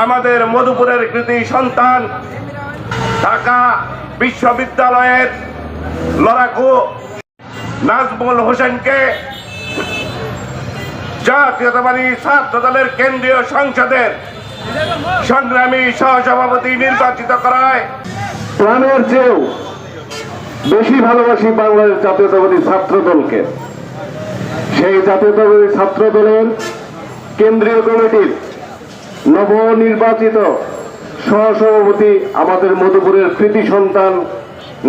মধুপুরের কৃতি সন্তান ঢাকা বিশ্ববিদ্যালয়ের লড়াকু নাজমুল হোসেনকে জাতীয়তাবাদী ছাত্র দলের কেন্দ্রীয় সংসদের সংগ্রামী সহসভাপতি নির্বাচিত করায়। প্রাণের চেয়েও বেশি ভালোবাসি বাংলাদেশ জাতীয়তাবাদী ছাত্র দলকে সেই জাতীয়তাবাদী ছাত্র দলের কেন্দ্রীয় কমিটির নবনির্বাচিত সহসভাপতি আমাদের মধুপুরের কৃতি সন্তান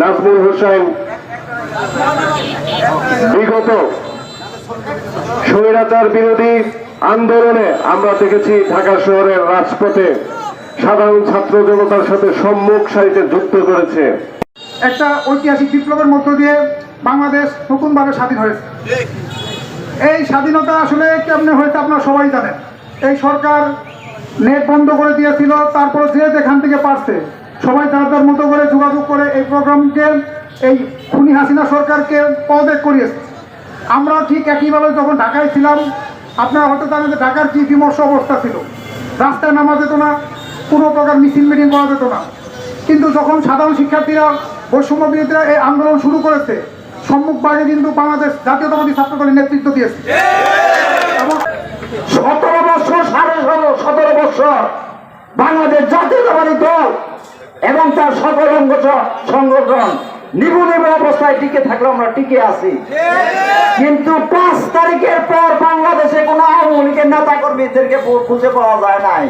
নাজমুল হোসেন। বিগত স্বৈরাচার বিরোধী আন্দোলনে আমরা দেখেছি ঢাকা শহরের রাজপথে সাধারণ ছাত্র জনতার সাথে সম্মুখ সারিতে যুক্ত করেছে। একটা ঐতিহাসিক বিপ্লবের মধ্য দিয়ে বাংলাদেশ নতুনভাবে স্বাধীন হয়েছে। এই স্বাধীনতা আসলে কেমনে হয়েছে আপনারা সবাই জানেন। এই সরকার নেট বন্ধ করে দিয়েছিল, তারপর যে যেখান থেকে পারছে, সবাই যার মতো করে যোগাযোগ করে এই প্রোগ্রামকে, এই খুনি হাসিনা সরকারকে পদত্যাগ করিয়েছে আমরা ঠিক একইভাবে যখন ঢাকায় ছিলাম, আপনারা হয়তো জানেন যে ঢাকার কি বিমর্ষ অবস্থা ছিল। রাস্তায় নামা যেত না, কোনো প্রকার মিছিল মিটিং করা যেত না। কিন্তু যখন সাধারণ শিক্ষার্থীরা, বৈষম্য বিরোধীরা এই আন্দোলন শুরু করেছে, সম্মুখভাগে কিন্তু বাংলাদেশ জাতীয়তাবাদী ছাত্র দলের নেতৃত্ব দিয়েছে। এবং সতেরো বাংলাদেশ জাতীয়তাবাদী দল এবং তার সকল সংগঠন নিবু নিবু অবস্থায় টিকে থাকলে আমরা টিকে আছি। কিন্তু পাঁচ তারিখের পর বাংলাদেশে কোনো আওয়ামী লীগের নেতা কর্মীদেরকে খুঁজে পাওয়া যায় নাই।